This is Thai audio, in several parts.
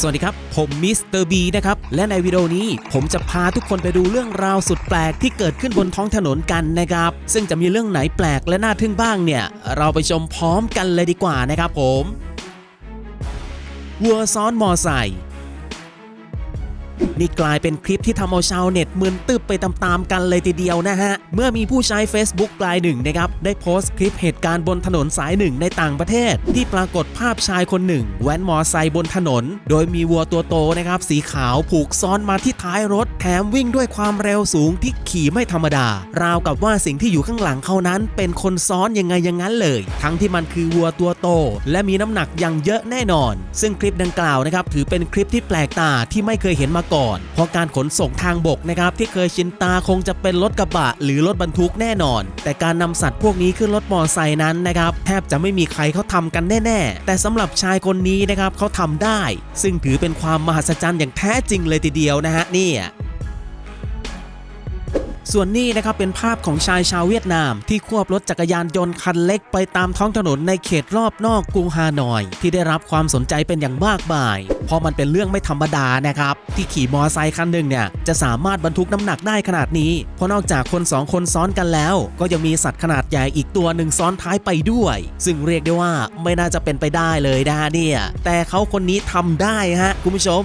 สวัสดีครับ ผมมิสเตอร์บีนะครับ และในวิดีโอนี้ผมจะพาทุกคนไปดูเรื่องราวสุดแปลกที่เกิดขึ้นบนท้องถนนกันนะครับ ซึ่งจะมีเรื่องไหนแปลกและน่าทึ่งบ้างเนี่ย เราไปชมพร้อมกันเลยดีกว่านะครับผมวัวซ้อนมอไซค์ นี่กลายเป็นคลิปที่ทำเอาชาวเน็ตมึนตึบไปตามๆกันเลยทีเดียวนะฮะ เมื่อมีผู้ใช้ Facebook รายหนึ่งนะครับ ได้โพสต์คลิปเหตุการณ์บนถนนสายหนึ่งในต่างประเทศ ที่ปรากฏภาพชายคนหนึ่งแว้นมอไซค์บนถนน โดยมีวัวตัวโตนะครับ สีขาวผูกซ้อนมาที่ท้ายรถ แถมวิ่งด้วยความเร็วสูงที่ขี่ไม่ธรรมดา ราวกับว่าสิ่งที่อยู่ข้างหลังเขานั้น เป็นคนซ้อนยังไงอย่างนั้นเลย ทั้งที่มันคือวัวตัวโต และมีน้ำหนักอย่างเยอะแน่นอน ซึ่งคลิปดังกล่าวนะครับถือเป็นคลิปที่แปลกตาที่ไม่เคยเห็นมาก่อนเพราะการขนส่งทางบกนะครับที่เคยชินตาคงจะเป็นรถกระบะ หรือรถบรรทุกแน่นอน แต่การนำสัตว์พวกนี้ขึ้นรถมอไซค์นั้นนะครับแทบจะไม่มีใครเขาทำกันแน่ ๆ แต่สำหรับชายคนนี้นะครับเขาทำได้ ซึ่งถือเป็นความมหัศจรรย์อย่างแท้จริงเลยทีเดียวนะฮะนี่ ส่วนนี้นะครับเป็นภาพของชายชาวเวียดนาม ที่ควบรถจักรยานยนต์คันเล็กไปตามท้องถนนในเขตรอบนอกกรุงฮานอย ที่ได้รับความสนใจเป็นอย่างมากมาย เพราะมันเป็นเรื่องไม่ธรรมดานะครับ ที่ขี่มอไซค์คันหนึ่งเนี่ยจะสามารถบรรทุกน้ำหนักได้ขนาดนี้ เพราะนอกจากคนสองคนซ้อนกันแล้ว ก็ยังมีสัตว์ขนาดใหญ่อีกตัวหนึ่งซ้อนท้ายไปด้วย ซึ่งเรียกได้ว่าไม่น่าจะเป็นไปได้เลยนะฮะเนี่ยแต่เขาคนนี้ทำได้ฮะคุณผู้ชม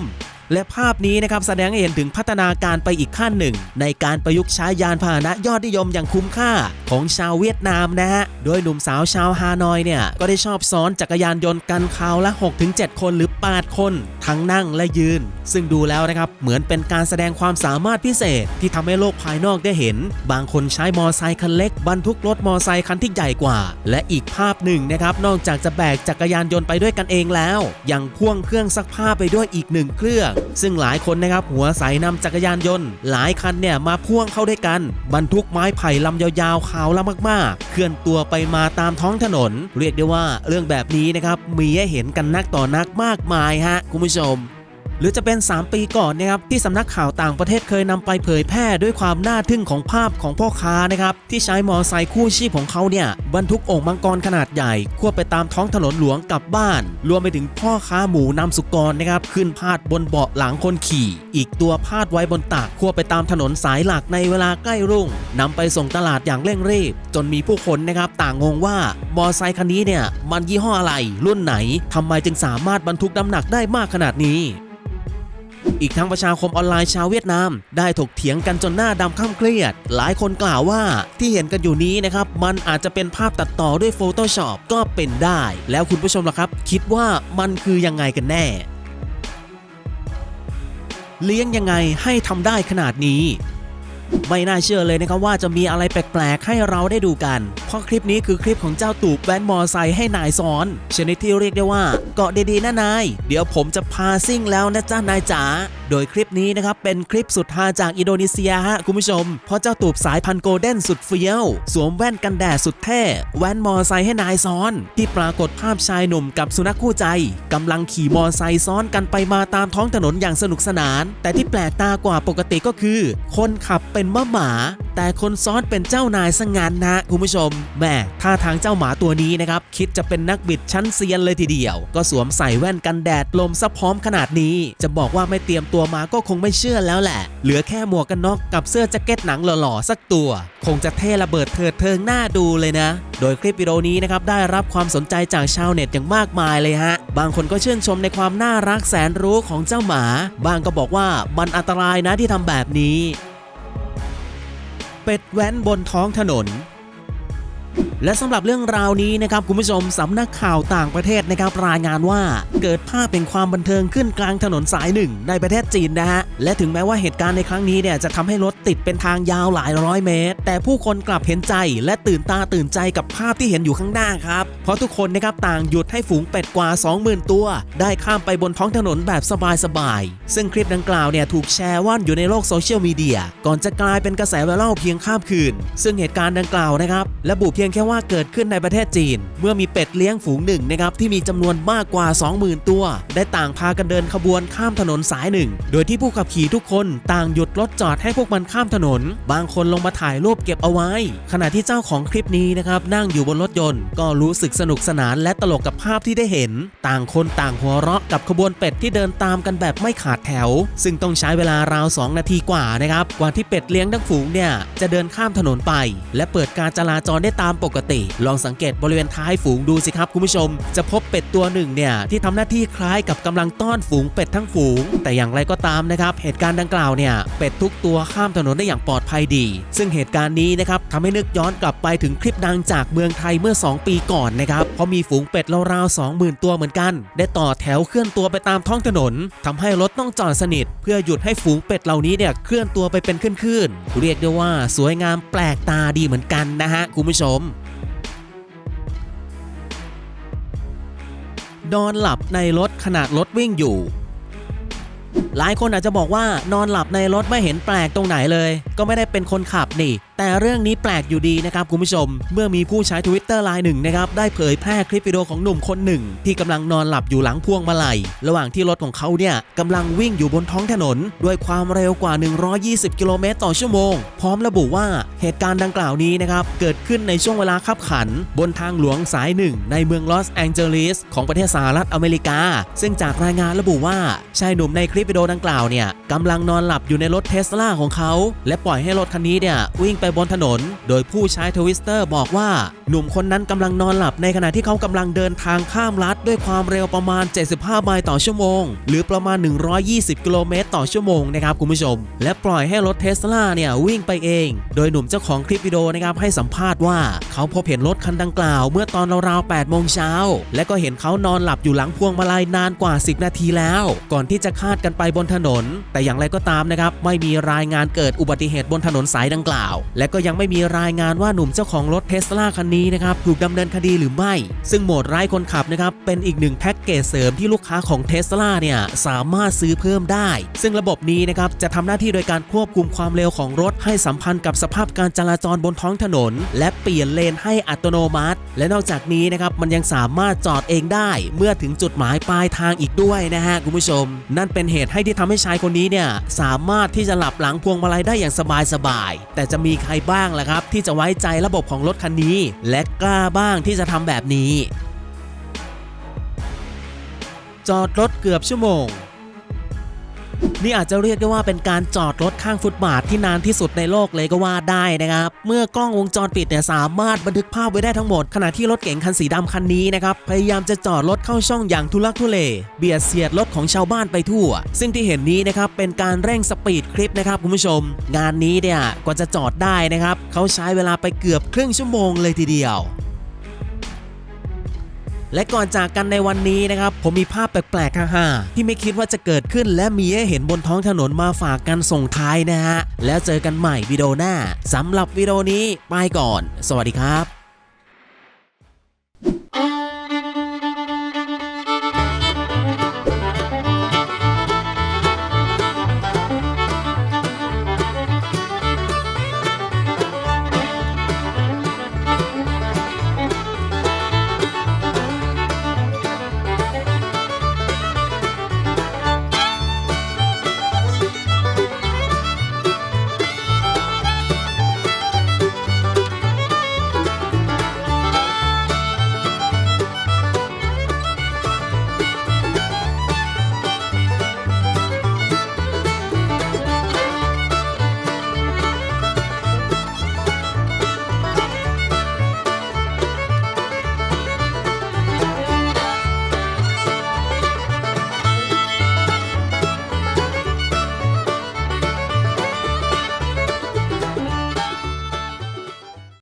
และภาพนี้นะครับแสดงให้เห็นถึงพัฒนาการไปอีกขั้นหนึ่ง ในการประยุกต์ใช้ยานพาหนะยอดนิยมอย่างคุ้มค่าของชาวเวียดนามนะฮะ โดยหนุ่มสาวชาวฮานอยเนี่ย ก็ได้ชอบซ้อนจักรยานยนต์กันคราวละ 6-7 คนหรือ 8 คน ทั้งนั่งและยืน ซึ่งดูแล้วนะครับ เหมือนเป็นการแสดงความสามารถพิเศษ ที่ทำให้โลกภายนอกได้เห็น บางคนใช้มอไซค์คันเล็กบรรทุกรถมอไซค์คันที่ใหญ่กว่า และอีกภาพหนึ่งนะครับนอกจากจะแบกจักรยานยนต์ไปด้วยกันเองแล้ว ยังพ่วงเครื่องซักผ้าไปด้วยอีกหนึ่งเครื่องซึ่งหลายคนนะครับหัวใสนำจักรยานยนต์ หลายคันเนี่ยมาพ่วงเข้าด้วยกัน บรรทุกไม้ไผ่ลำยาวๆขาวละมากๆ เคลื่อนตัวไปมาตามท้องถนน เรียกได้ว่าเรื่องแบบนี้นะครับมีให้เห็นกันนักต่อนักมากมายฮะคุณผู้ชม หรือจะเป็น 3 ปีก่อนนะครับที่สำนักข่าวต่างประเทศเคยนำไปเผยแพร่ด้วยความน่าทึ่งของภาพของพ่อค้านะครับที่ใช้มอไซค์คู่ชีพของเขาเนี่ยบรรทุกโอ่งมังกรขนาดใหญ่ควบไปตามท้องถนนหลวงกลับบ้าน รวมไปถึงพ่อค้าหมูนำสุกรนะครับขึ้นพาดบนเบาะหลังคนขี่ อีกตัวพาดไว้บนตักควบไปตามถนนสายหลักในเวลาใกล้รุ่งนำไปส่งตลาดอย่างเร่งรีบ จนมีผู้คนนะครับต่างงงว่ามอไซค์คันนี้เนี่ยมันยี่ห้ออะไร รุ่นไหนทำไมจึงสามารถบรรทุกน้ำหนักได้มากขนาดนี้ อีกทั้งประชาคมออนไลน์ชาวเวียดนาม ได้ถกเถียงกันจนหน้าดำข้ามเครียด หลายคนกล่าวว่าที่เห็นกันอยู่นี้นะครับ มันอาจจะเป็นภาพตัดต่อด้วย Photoshop ก็เป็นได้ แล้วคุณผู้ชมล่ะครับ คิดว่ามันคือยังไงกันแน่เลี้ยงยังไงให้ทำได้ขนาดนี้ ไม่น่าเชื่อเลยนะครับว่าจะมีอะไรแปลกๆให้เราได้ดูกัน เพราะคลิปนี้คือคลิปของเจ้าตูบแว้นมอไซค์ให้นายซ้อนชนิดที่เรียกได้ว่าเกาะดีๆนะนาย เดี๋ยวผมจะพาซิ่งแล้วนะจ้านายจ๋า โดยคลิปนี้นะครับเป็นคลิปสุดฮาจากอินโดนีเซียฮะคุณผู้ชม เพราะเจ้าตูบสายพันโกลเด้นสุดเฟี้ยว สวมแว่นกันแดดสุดเท่ แว่นมอไซค์ให้นายซ้อน ที่ปรากฏภาพชายหนุ่มกับสุนัขคู่ใจกำลังขี่มอไซค์ซ้อนกันไปมาตามท้องถนนอย่างสนุกสนาน แต่ที่แปลกตากว่าปกติก็คือ คนขับเป็นมะหมา แต่คนซ้อนเป็นเจ้านายซะงั้นนะคุณผู้ชมแม่ท่าทางเจ้าหมาตัวนี้นะครับคิดจะเป็นนักบิดชั้นเซียนเลยทีเดียว ก็สวมใส่แว่นกันแดดลมซะพร้อมขนาดนี้ จะบอกว่าไม่เตรียมตัวมาก็คงไม่เชื่อแล้วแหละ เหลือแค่หมวกกันน็อกกับเสื้อแจ็คเก็ตหนังหล่อๆสักตัว คงจะเท่ระเบิดเถิดเทิงหน้าดูเลยนะ โดยคลิปวิดีโอนี้นะครับได้รับความสนใจจากชาวเน็ตอย่างมากมายเลยฮะ บางคนก็ชื่นชมในความน่ารักแสนรู้ของเจ้าหมา บางก็บอกว่ามันอันตรายนะที่ทำแบบนี้ เป็ดแว้นบนท้องถนน และสำหรับเรื่องราวนี้นะครับคุณผู้ชมสำนักข่าวต่างประเทศนะครับรายงานว่าเกิดภาพเป็นความบันเทิงขึ้นกลางถนนสายหนึ่งในประเทศจีนนะฮะและถึงแม้ว่าเหตุการณ์ในครั้งนี้เนี่ยจะทำให้รถติดเป็นทางยาวหลายร้อยเมตร แต่ผู้คนกลับเห็นใจและตื่นตาตื่นใจกับภาพที่เห็นอยู่ข้างหน้าครับเพราะทุกคนนะครับต่างหยุดให้ฝูงเป็ดกว่า 20,000 ตัว ได้ข้ามไปบนท้องถนนแบบสบายๆซึ่งคลิปดังกล่าวเนี่ยถูกแชร์ว่อนอยู่ในโลกโซเชียลมีเดียก่อนจะกลายเป็นกระแสไวรัลเพียงข้ามคืน ซึ่งเหตุการณ์ดังกล่าวนะครับระบุเพียงแค่ว่าเกิดขึ้นในประเทศจีน เมื่อมีเป็ดเลี้ยงฝูงหนึ่งนะครับที่มีจำนวนมากกว่า 20,000 ตัว ได้ต่างพากันเดินขบวนข้ามถนนสายหนึ่ง โดยที่ผู้ขับขี่ทุกคนต่างหยุดรถจอดให้พวกมันข้ามถนน บางคนลงมาถ่ายรูปเก็บเอาไว้ ขณะที่เจ้าของคลิปนี้นะครับนั่งอยู่บนรถยนต์ ก็รู้สึกสนุกสนานและตลกกับภาพที่ได้เห็น ต่างคนต่างหัวเราะกับขบวนเป็ดที่เดินตามกันแบบไม่ขาดแถว ซึ่งต้องใช้เวลาราว 2 นาทีกว่านะครับกว่าที่เป็ดเลี้ยงทั้งฝูงเนี่ยจะเดินข้ามถนนไป และเปิดการจราจรได้ตามปกติ ลองสังเกตบริเวณท้ายฝูงดูสิครับคุณผู้ชม จะพบเป็ดตัวหนึ่งเนี่ยที่ทำหน้าที่คล้ายกับกำลังต้อนฝูงเป็ดทั้งฝูง แต่อย่างไรก็ตามนะครับ เหตุการณ์ดังกล่าวเนี่ยเป็ดทุกตัวข้ามถนนได้อย่างปลอดภัยดี ซึ่งเหตุการณ์นี้นะครับทำให้นึกย้อนกลับไปถึงคลิปดังจากเมืองไทยเมื่อ 2 ปีก่อนนะครับเพราะมีฝูงเป็ดราวๆ20,000 ตัวเหมือนกัน ได้ต่อแถวเคลื่อนตัวไปตามท้องถนนทำให้รถต้องจอดสนิท เพื่อหยุดให้ฝูงเป็ดเหล่านี้เนี่ยเคลื่อนตัวไปเป็นคลื่นๆเรียกได้ว่าสวยงามแปลกตาดีเหมือนกันนะฮะคุณผู้ชม นอนหลับในรถขนาดรถวิ่งอยู่ หลายคนอาจจะบอกว่านอนหลับในรถไม่เห็นแปลกตรงไหนเลย ก็ไม่ได้เป็นคนขับนี่ แต่เรื่องนี้แปลกอยู่ดีนะครับคุณผู้ชม เมื่อมีผู้ใช้ Twitter รายหนึ่งนะครับได้เผยแพร่คลิปวิดีโอของหนุ่มคนหนึ่ง ที่กำลังนอนหลับอยู่หลังพวงมาลัย ระหว่างที่รถของเขาเนี่ยกำลังวิ่งอยู่บนท้องถนน ด้วยความเร็วกว่า 120 กิโลเมตรต่อชั่วโมง พร้อมระบุว่าเหตุการณ์ดังกล่าวนี้นะครับเกิดขึ้นในช่วงเวลาขับขัน บนทางหลวงสายหนึ่งในเมืองลอสแองเจลิสของประเทศสหรัฐอเมริกา ซึ่งจากรายงานระบุว่าชายหนุ่มในคลิปวิดีโอดังกล่าวเนี่ยกำลังนอนหลับอยู่ในรถเทสลาของเขา และปล่อยให้รถคันนี้เนี่ยวิ่งไปบนถนน โดยผู้ใช้ทวิสเตอร์บอกว่า หนุ่มคนนั้นกำลังนอนหลับในขณะที่เขากำลังเดินทางข้ามลัด ด้วยความเร็วประมาณ 75 ไมล์ต่อชั่วโมง หรือประมาณ 120 กิโลเมตรต่อชั่วโมงนะครับคุณผู้ชม และปล่อยให้รถเทสลาเนี่ยวิ่งไปเอง โดยหนุ่มเจ้าของคลิปวิดีโอนะครับให้สัมภาษณ์ว่า เขาพบเห็นรถคันดังกล่าว เมื่อตอนราวๆ8โมงเช้าและก็เห็นเขานอนหลับอยู่หลังพวงมาลัยนานกว่า 10 นาทีแล้ว ก่อนที่จะคาดกันไปบนถนน แต่อย่างไรก็ตามนะครับไม่มีรายงานเกิดอุบัติเหตุบนถนนสายดังกล่าวและก็ยังไม่มีรายงานว่าหนุ่มเจ้าของรถเทสลาคันนี้นะครับถูกดำเนินคดีหรือไม่ ซึ่งโหมดไร้คนขับนะครับเป็นอีกหนึ่งแพ็กเกจเสริมที่ลูกค้าของเทสลาเนี่ยสามารถซื้อเพิ่มได้ ซึ่งระบบนี้นะครับจะทำหน้าที่โดยการควบคุมความเร็วของรถ ให้สัมพันธ์กับสภาพการจราจรบนท้องถนน และเปลี่ยนเลนให้อัตโนมัติ และนอกจากนี้นะครับมันยังสามารถจอดเองได้ เมื่อถึงจุดหมายปลายทางอีกด้วยนะฮะคุณผู้ชม นั่นเป็นเหตุให้ที่ทำให้ชายคนนี้เนี่ยสามารถที่จะหลับหลังพวงมาลัยได้อย่างสบายๆแต่จะมีใครบ้างล่ะครับ ที่จะไว้ใจระบบของรถคันนี้ และกล้าบ้างที่จะทำแบบนี้ จอดรถเกือบชั่วโมง นี่อาจจะเรียกได้ว่าเป็นการจอดรถข้างฟุตบาทที่นานที่สุดในโลกเลยก็ว่าได้นะครับ เมื่อกล้องวงจรปิดเนี่ยสามารถบันทึกภาพไว้ได้ทั้งหมด ขณะที่รถเก๋งคันสีดำคันนี้นะครับ พยายามจะจอดรถเข้าช่องอย่างทุลักทุเล เบียดเสียดรถของชาวบ้านไปทั่ว ซึ่งที่เห็นนี้นะครับเป็นการเร่งสปีดคลิปนะครับคุณผู้ชม งานนี้เนี่ยกว่าจะจอดได้นะครับเขาใช้เวลาไปเกือบครึ่งชั่วโมงเลยทีเดียว และก่อนจากกันในวันนี้นะครับผมมีภาพแปลกๆฮ่าๆที่ไม่คิดว่าจะเกิดขึ้นและมีให้เห็นบนท้องถนนมาฝากกันส่งท้ายนะฮะแล้วเจอกันใหม่วิดีโอหน้าสำหรับวิดีโอนี้ไปก่อน สวัสดีครับ